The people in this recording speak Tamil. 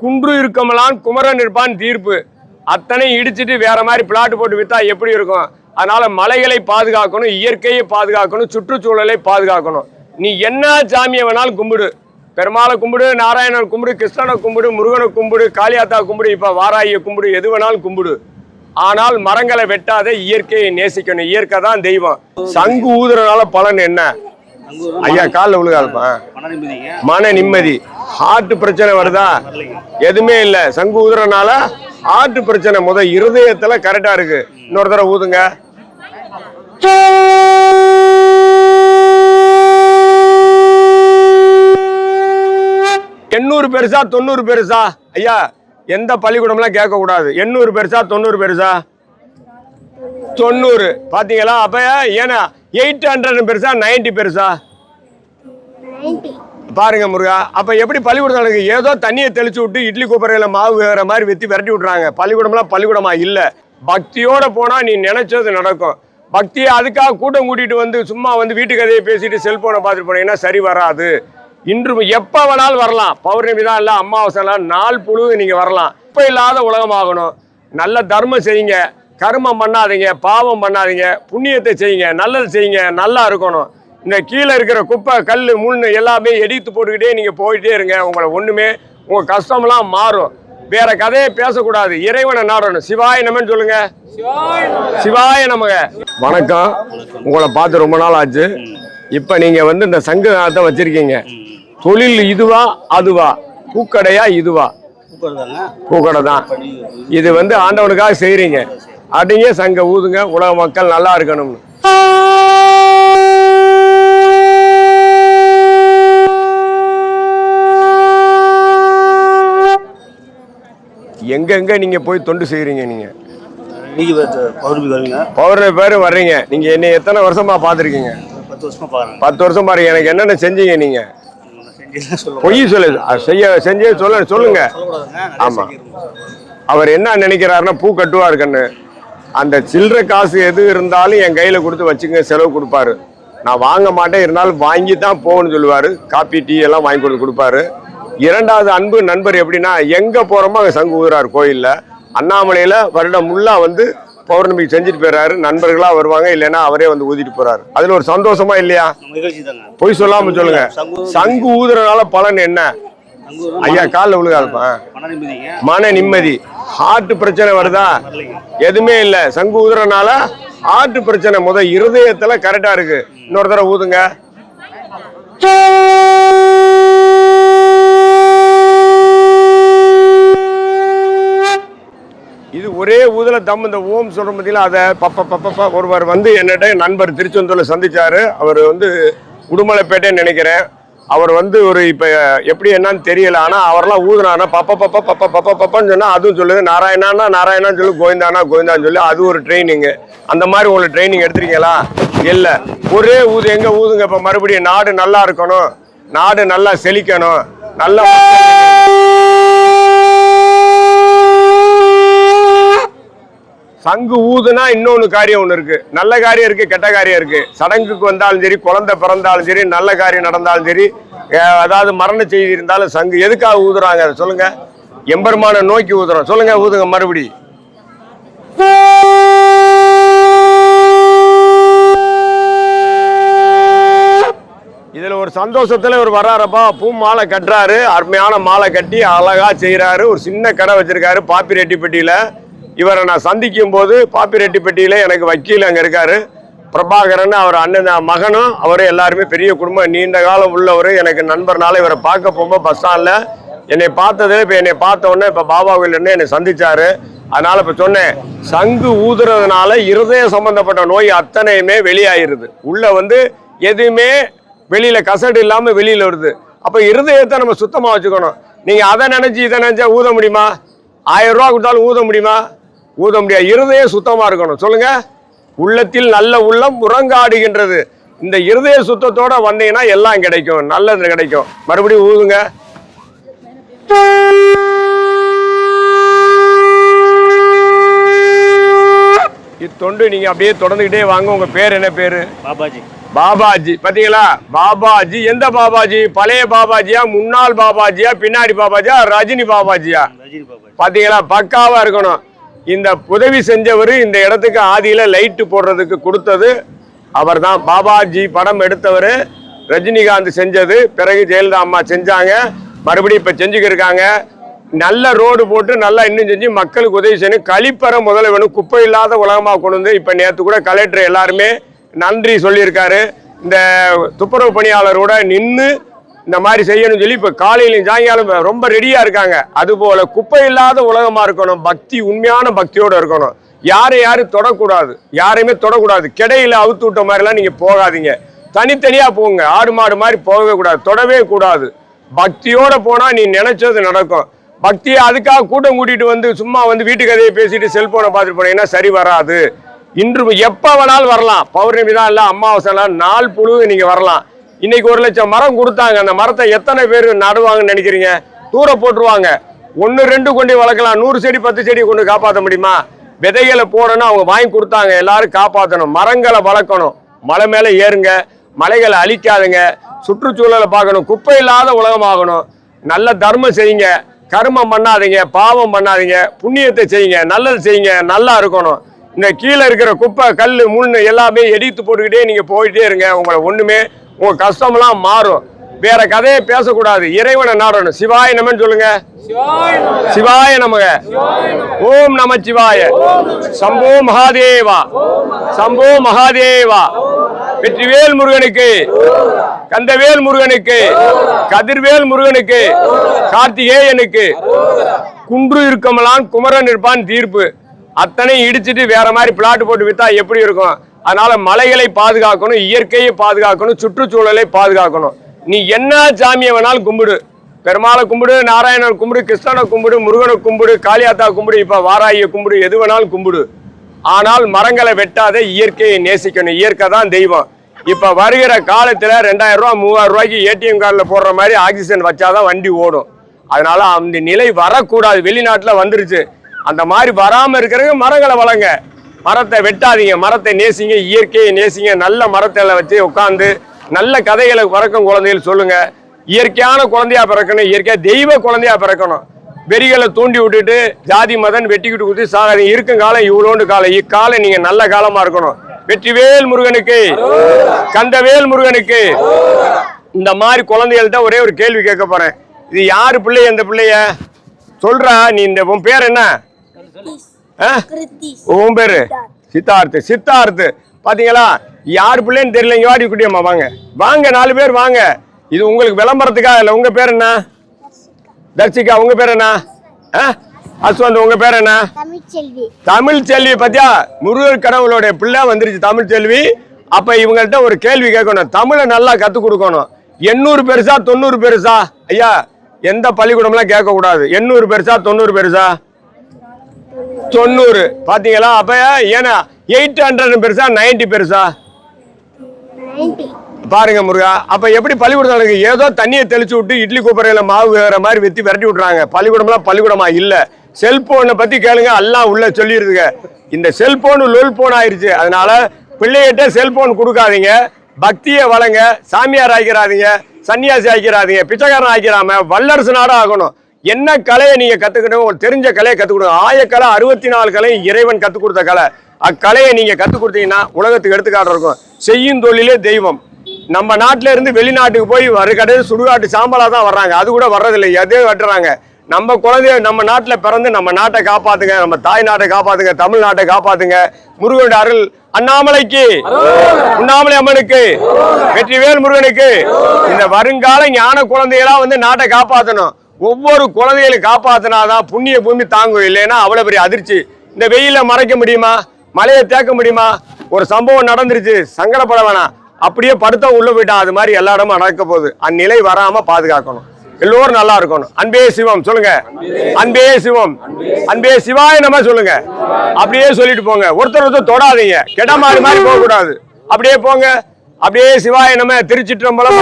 குன்று இருக்கமலான் குமரன் இருப்பான் தீர்ப்பு. அத்தனை இடிச்சிட்டு வேற மாதிரி பிளாட் போட்டு வித்தா எப்படி இருக்கும்? அதனால மலைகளை பாதுகாக்கணும் இயற்கையை பாதுகாக்கணும் சுற்றுச்சூழலை பாதுகாக்கணும். நீ என்ன சாமியை வேணாலும் கும்பிடு. பெருமாளை கும்பிடு நாராயணன் கும்பிடு கிருஷ்ணனை கும்பிடு முருகனை கும்பிடு காளியாத்தா கும்பிடு இப்ப வாராகியை கும்பிடு எது வேணாலும் கும்பிடு. ஆனால் மரங்களை வெட்டாத இயற்கையை நேசிக்கணும். இயற்கை தான் தெய்வம். சங்கு ஊதுறதுனால பலன் என்ன? ஐயா காலில் விழுகாதுப்பா. மன நிம்மதி. ஹார்ட் பிரச்சனை வருதா? எதுவுமே இல்லை. சங்கு ஊதுறனால ஹார்ட் பிரச்சனை. முத இருதயத்துல கரெக்டா இருக்கு. இன்னொரு தடவை ஊதுங்க. எண்ணூறு பெருசா தொண்ணூறு பெருசா? ஐயா எந்த பள்ளிக்கூடம்லாம் கேட்க கூடாது எண்ணூறு பெருசா தொண்ணூறு பெருசா? தொண்ணூறு. பாத்தீங்களா? அப்ப ஏன்னா எயிட் ஹண்ட்ரட் பெருசா நைன்டி பெருசா? பாருங்க முருகா அப்ப எப்படி பள்ளிக்கூடம் நடக்குது ஏதோ தண்ணியை தெளிச்சு விட்டு இட்லி கூப்பரையில மாவு வேற மாதிரி வெத்தி விரட்டி விட்றாங்க பள்ளிக்கூடம்லாம் பள்ளிக்கூடமா இல்ல. பக்தியோட போனா நீ நினைச்சது நடக்கும். பக்தியை அதுக்காக கூட்டம் கூட்டிட்டு வந்து சும்மா வந்து வீட்டு கதையை பேசிட்டு செல்போனை பார்த்துட்டு போனீங்கன்னா சரி வராது. இன்று எப்ப வேணாலும் வரலாம். பௌர்ணமி தான் இல்ல அமாவாசை எல்லாம் நாள் புழுவு நீங்க வரலாம். இப்ப இல்லாத உலகமாகணும் நல்ல தர்மம் செய்யுங்க. கர்மம் பண்ணாதீங்க பாவம் பண்ணாதீங்க. புண்ணியத்தை செய்யுங்க நல்லது செய்யுங்க நல்லா இருக்கணும். இந்த கீழே இருக்கிற குப்பை கல் முள் எல்லாமே எடித்து போட்டுக்கிட்டே நீங்கள் போயிட்டே இருங்க. உங்களை ஒன்றுமே உங்கள் கஷ்டம்லாம் மாறும். வேற கதையை பேசக்கூடாது. இறைவனை நாடணும். சிவாய நமன்னு சொல்லுங்க. சிவாய நமக. வணக்கம். உங்களை பார்த்து ரொம்ப நாள் ஆச்சு. இப்போ நீங்கள் வந்து இந்த சங்கத்தை வச்சுருக்கீங்க. தொழில் இதுவா அதுவா? பூக்கடையா இதுவா? பூக்கடை தான் இது வந்து ஆண்டவனுக்காக செய்கிறீங்க அப்படிங்க சங்க ஊதுங்க. உலக மக்கள் நல்லா இருக்கணும்னு. எங்கெங்க நீங்க போய் தொண்டு செய்றீங்க நீங்க? இன்னைக்கு வந்து பௌர்ணமி வருவீங்க பௌர்ணமி பேர் வர்றீங்க. நீங்க என்ன எத்தனை வருஷமா பார்த்துருக்கீங்க? பத்து வருஷமா பாருங்க பத்து வருஷம் பாருங்க எனக்கு என்னென்ன செஞ்சீங்க நீங்க? செஞ்சு சொல்ல பொய் சொல்லு செய்ய செஞ்சே சொல்ல சொல்லுங்க. சொல்லக்கூடாதுங்க. ஆமா. நிறைய செஞ்சிருக்கோம். அவர் என்ன நினைக்கிறாருன்னா பூ கட்டுவார் கண்ணு. அந்த சில்லறை காசு எது இருந்தாலும் என் கையில கொடுத்து வச்சுங்க செலவு கொடுப்பாரு. நான் வாங்க மாட்டேன். இருந்தாலும் வாங்கி தான் போகணும்னு சொல்லுவாரு. காப்பி டீ எல்லாம் வாங்கி கொடுத்து கொடுப்பாரு. இரண்டாவது அன்பு நண்பர் எப்படின்னா எங்க போறோமோ அங்க சங்கு ஊதுறாரு கோயில்ல. அண்ணாமலையில வருடம் முல்லா வந்து பௌர்ணமிக்கு செஞ்சுட்டு போயிறாரு. நண்பர்களா வருவாங்க இல்லைன்னா அவரே வந்து ஊதிட்டு போறாரு. அதுல ஒரு சந்தோஷமா இல்லையா? பொய் சொல்லாம சொல்லுங்க. சங்கு ஊதுறதுனால பலன் என்ன? ஐயா காலில் விழுகாதுப்பா. மன நிம்மதி. ஹார்ட் பிரச்சனை வருதா? எதுவுமே இல்ல. சங்கு ஊதுறனால ஹார்ட் பிரச்சனை. முத இருதயத்துல கரெக்டா இருக்கு. இன்னொரு தடவை ஊதுங்க. இது ஒரே ஊதில் தம் இந்த ஓம் சொல்ற பத்தியில அதை பப்ப பப்ப ஒருவர் வந்து என்னட்ட நண்பர் திருச்செந்தூர்ல சந்திச்சாரு அவர் வந்து உடுமலைப்பேட்டைன்னு நினைக்கிறேன் அவர் வந்து ஒரு இப்போ எப்படி என்னன்னு தெரியல ஆனால் அவரெல்லாம் ஊதுனாருன்னா பப்ப பப்ப பப்ப பப்ப பப்பன்னு சொன்னால் அதுவும் சொல்லுது நாராயணானா நாராயணான்னு சொல்லு கோவிந்தானா கோவிந்தான்னு சொல்லி அது ஒரு ட்ரைனிங்கு அந்த மாதிரி உங்களுக்கு ட்ரைனிங் எடுத்துருக்கீங்களா இல்லை ஒரே ஊது எங்கே ஊதுங்க இப்போ மறுபடியும் நாடு நல்லா இருக்கணும் நாடு நல்லா செழிக்கணும் நல்லா சங்கு ஊதுனா இன்னொன்று காரியம் ஒன்று இருக்குது நல்ல காரியம் இருக்குது கெட்ட காரியம் இருக்குது சடங்குக்கு வந்தாலும் சரி குழந்தை பிறந்தாலும் சரி நல்ல காரியம் நடந்தாலும் சரி அதாவது மரண செய்தி இருந்தாலும் சங்கு எதுக்காக ஊதுறாங்க? அதை சொல்லுங்கள் எம்பெருமான நோக்கி ஊதுறோம். சொல்லுங்கள் ஊதுங்க மறுபடி. இதில் ஒரு சந்தோஷத்தில் இவர் வர்றாரப்பா. பூ மாலை கட்டுறாரு. அருமையான மாலை கட்டி அழகாக செய்கிறாரு ஒரு சின்ன கடை வச்சுருக்காரு பாப்பி ரெட்டிப்பட்டியில் இவரை நான் சந்திக்கும் போது பாப்பிரெட்டிப்பட்டியில் எனக்கு வக்கீல் அங்கே இருக்காரு. பிரபாகரன் அவர் அண்ணன் மகனும் அவரும் எல்லாருமே பெரிய குடும்பம். நீண்ட காலம் உள்ளவர். எனக்கு நண்பர்னால இவரை பார்க்க போகும்போது பஸ் ஸ்டாண்டில் என்னை பார்த்தது இப்போ என்னை பார்த்த உடனே இப்போ பாபா கோயில் என்னை சந்திச்சாரு. அதனால இப்போ சொன்னேன் சங்கு ஊதுறதுனால இருதய சம்பந்தப்பட்ட நோய் அத்தனையுமே வெளியாயிருது. உள்ளே வந்து எதுவுமே வெளியில் கசடு இல்லாமல் வெளியில் வருது. அப்போ இருதயத்தை நம்ம சுத்தமாக வச்சுக்கணும். நீங்கள் அதை நினச்சி இதை நினச்சா ஊத முடியுமா? ஆயிரம் ரூபா கொடுத்தாலும் ஊத முடியுமா? ஊத முடியாது. இருதயம் சுத்தமா இருக்கணும். சொல்லுங்க. உள்ளத்தில் நல்ல உள்ளம் உறங்காடுகின்றது. இந்த இருதய சுத்தத்தோட வந்தீங்கன்னா எல்லாம் கிடைக்கும். நல்லது கிடைக்கும். மறுபடியும் ஊதுங்க. இத்தொண்டு நீங்க அப்படியே தொடர்ந்துகிட்டே வாங்க. உங்க பேர் என்ன பேரு? பாபாஜி. பாபாஜி. பாத்தீங்களா? பாபாஜி. எந்த பாபாஜி? பழைய பாபாஜியா? முன்னாள் பாபாஜியா? பின்னாடி பாபாஜியா? ரஜினி பாபாஜியா? பாத்தீங்களா? பக்காவா இருக்கணும். இந்த உதவி செஞ்சவர் இந்த இடத்துக்கு ஆதியில் லைட்டு போடுறதுக்கு கொடுத்தது அவர்தான். பாபாஜி படம் எடுத்தவர். ரஜினிகாந்த் செஞ்சது. பிறகு ஜெயலலிதா அம்மா செஞ்சாங்க. மறுபடியும் இப்போ செஞ்சுக்கிருக்காங்க. நல்ல ரோடு போட்டு நல்லா இன்னும் செஞ்சு மக்களுக்கு உதவி செய்யணும். கழிப்பறை முதல்ல வேணும். குப்பை இல்லாத உலகமாக கொண்டு வந்து இப்போ நேற்று கூட கலெக்டர் எல்லாருமே நன்றி சொல்லியிருக்காரு. இந்த துப்புரவு பணியாளரோட நின்று இந்த மாதிரி செய்யணும்னு சொல்லி இப்போ காலையிலும் சாயங்காலம் ரொம்ப ரெடியாக இருக்காங்க. அதுபோல் குப்பை இல்லாத உலகமாக இருக்கணும். பக்தி உண்மையான பக்தியோடு இருக்கணும். யாரை யாரும் தொடக்கூடாது. யாரையுமே தொடக்கூடாது. கிடையில அவுத்து விட்ட மாதிரிலாம் நீங்கள் போகாதீங்க. தனித்தனியாக போங்க. ஆடு மாடு மாதிரி போகவே கூடாது. தொடவே கூடாது. பக்தியோடு போனால் நீ நினச்சது நடக்கும். பக்தியை அதுக்காக கூட்டம் கூட்டிகிட்டு வந்து சும்மா வந்து வீட்டு கதையை பேசிட்டு செல்போனை பார்த்துட்டு போனீங்கன்னா சரி வராது. இன்று எப்போ வேணாலும் வரலாம். பௌர்ணமி தான் இல்லை அமாவாசைலாம் நாள் புழுவு நீங்கள் வரலாம். இன்னைக்கு ஒரு லட்சம் மரம் கொடுத்தாங்க. அந்த மரத்தை எத்தனை பேர் நடுவாங்கன்னு நினைக்கிறீங்க? தூர போட்டுருவாங்க. ஒன்று ரெண்டு கொண்டு வளர்க்கலாம். நூறு செடி பத்து செடி கொண்டு காப்பாற்ற முடியுமா? விதைகளை போடணும் அவங்க வாங்கி கொடுத்தாங்க. எல்லாரும் காப்பாற்றணும் மரங்களை வளர்க்கணும். மலை மேலே ஏறுங்க. மலைகளை அழிக்காதுங்க. சுற்றுச்சூழலை பார்க்கணும். குப்பை இல்லாத உலகமாகணும் நல்ல தர்மம் செய்யுங்க. கர்மம் பண்ணாதீங்க. பாவம் பண்ணாதீங்க. புண்ணியத்தை செய்யுங்க. நல்லது செய்யுங்க. நல்லா இருக்கணும். இந்த கீழே இருக்கிற குப்பை கல் முள் எல்லாமே எடித்து போட்டுக்கிட்டே நீங்கள் போயிட்டே இருங்க. உங்களை ஒன்றுமே உன் கஷ்டம்லாம் மாறும். வேற கதையை பேசக்கூடாது. இறைவனை நாடணும். சிவாய நமன்னு சொல்லுங்க. சிவாய நமக. ஓம் நம சிவாய சம்போ மகாதேவா. சம்போ மகாதேவா. வெற்றிவேல் முருகனுக்கு. கந்தவேல் முருகனுக்கு. கதிர்வேல் முருகனுக்கு. கார்த்திகேயனுக்கு. குன்று இருக்கமலான் குமரன் இருப்பான் தீர்ப்பு. அத்தனை இடிச்சிட்டு வேற மாதிரி பிளாட் போட்டு வித்தா எப்படி இருக்கும்? அதனால மலைகளை பாதுகாக்கணும் இயற்கையை பாதுகாக்கணும் சுற்றுச்சூழலை பாதுகாக்கணும். நீ என்ன சாமியை வேணாலும் கும்பிடு. பெருமாளை கும்பிடு நாராயணர் கும்பிடு கிருஷ்ணனை கும்பிடு முருகனை கும்பிடு காளியாத்தா கும்பிடு இப்போ வாராயை கும்பிடு எது வேணாலும் கும்பிடு. ஆனால் மரங்களை வெட்டாத இயற்கையை நேசிக்கணும். இயற்கை தான் தெய்வம். இப்போ வருகிற காலத்தில் ரெண்டாயிரம் ரூபா மூவாயிரம் ரூபாய்க்கு ஏடிஎம் கார்டில் போடுற மாதிரி ஆக்சிஜன் வச்சாதான் வண்டி ஓடும். அதனால அந்த நிலை வரக்கூடாது. வெளிநாட்டில் வந்துருச்சு. அந்த மாதிரி வராமல் இருக்கிறவங்க மரங்களை வளங்க. மரத்தை வெட்டாதீங்க மரத்தை நேசிங்க இயற்கையை நேசிங்க நல்ல மரத்தை வச்சு உட்காந்து நல்ல கதைகளை பிறக்கும் குழந்தைகள் சொல்லுங்க. இயற்கையான குழந்தையா பிறக்கணும் இயற்கையா தெய்வ குழந்தையா பிறக்கணும். வெறிகளை தூண்டி விட்டுட்டு ஜாதி மதன் வெட்டிக்கிட்டு குத்தி சாகாதீங்க. இருக்கும் காலம் இவ்வளோண்டு காலம். இக்காலம் நீங்க நல்ல காலமா இருக்கணும். வெற்றிவேல் முருகனுக்கு கந்தவேல் முருகனுக்கு. இந்த மாதிரி குழந்தைகள்கிட்ட ஒரே ஒரு கேள்வி கேட்க போறேன். இது யாரு பிள்ளை இந்த பிள்ளைய? சொல்றா நீ இந்த உன் பேர் என்ன? உன் பேரு? சித்தார்த்து சித்தார்த்து பாத்தீங்களா? யார் பிள்ளைன்னு தெரியல இங்க வாடி குட்டியம்மா வாங்க. வாங்க நாலு பேர் வாங்க. இது உங்களுக்கு விளம்பரத்துக்காக இல்லை உங்க பேர் என்ன? தர்சிகா உங்க பேர் என்ன? அஸ்வந்த் உங்க பேர் என்ன? தமிழ் செல்வி பத்தியா? முருகர் கடவுளுடைய பிள்ளை வந்துருச்சு தமிழ் செல்வி. அப்ப இவங்கள்ட்ட ஒரு கேள்வி கேட்கணும். தமிழை நல்லா கத்து கொடுக்கணும். எண்ணூறு பெருசா தொண்ணூறு பெருசா? ஐயா எந்த பள்ளிக்கூடம்லாம் கேட்க கூடாது எண்ணூறு பெருசா தொண்ணூறு பெருசா? தொண்ணூறு. பாத்தீங்களா? அப்ப ஏன்னா எயிட் ஹண்ட்ரட் பெருசா நைன்டி பெருசா? பாருங்க முருகா அப்ப எப்படி பள்ளிக்கூடம் ஏதோ தண்ணியை தெளிச்சு விட்டு இட்லி கூப்பரையில மாவு வேற மாதிரி வெத்தி விரட்டி விட்டுறாங்க. பள்ளிக்கூடம்லாம் பள்ளிக்கூடமா இல்ல. செல்போனை பத்தி கேளுங்க எல்லாம் உள்ள சொல்லிடுதுங்க. இந்த செல்போன் லொல் போன் ஆயிருச்சு. அதனால பிள்ளைகிட்ட செல்போன் கொடுக்காதீங்க. பக்தியை வளங்க சாமியார் ஆக்கிறாதீங்க சன்னியாசி ஆக்கிறாதீங்க பிச்சைக்காரன் ஆக்கிறாம வல்லரசு நாடா ஆகணும். என்ன கலையை நீங்க கத்துக்கணும் உங்களுக்கு தெரிஞ்ச கலையை கத்துக்கணும் ஆயக்கலை அறுபத்தி நாலு கலை இறைவன் கத்துக் கொடுத்த கலை. அக்கலையை நீங்க கத்துக் கொடுத்தீங்கன்னா உலகத்துக்கு எடுத்துக்காட்டு இருக்கும். செய்யும் தொழிலே தெய்வம். நம்ம நாட்டில இருந்து வெளிநாட்டுக்கு போய் வர கடையில் சுடுகாட்டு சாம்பலா தான் வர்றாங்க. அது கூட வர்றதில்லை எதே வெட்டுறாங்க. நம்ம குழந்தைய நம்ம நாட்டில் பிறந்து நம்ம நாட்டை காப்பாத்துங்க நம்ம தாய் நாட்டை காப்பாத்துங்க தமிழ்நாட்டை காப்பாத்துங்க. முருகனுடைய அருள் அண்ணாமலைக்கு. உண்ணாமலை அம்மனுக்கு. வெற்றிவேல் முருகனுக்கு. இந்த வருங்கால ஞான குழந்தைகளா வந்து நாட்டை காப்பாத்தணும். ஒவ்வொரு குழந்தைகளை காப்பாத்தினாதான் புண்ணிய பூமி தாங்கும். இல்லைன்னா அவ்வளோ பெரிய அதிர்ச்சி. இந்த வெயில மறைக்க முடியுமா? மழையை தேக்க முடியுமா? ஒரு சம்பவம் நடந்துருச்சு. சங்கடப்பட வேணாம். அப்படியே படுத்த உள்ள போயிட்டான் அது மாதிரி எல்லா இடமும் நடக்க போகுது. அந்நிலை வராம பாதுகாக்கணும். எல்லோரும் நல்லா இருக்கணும். அன்பே சிவம் சொல்லுங்க. அன்பே சிவம். அன்பே சிவாய நம்ம சொல்லுங்க. அப்படியே சொல்லிட்டு போங்க. ஒருத்தர் ஒருத்தர் தொடாதீங்க. கெட்ட மாதிரி மாதிரி போக கூடாது அப்படியே போங்க. அப்படியே சிவாய நம்ம திருச்சிற்றம்பலம்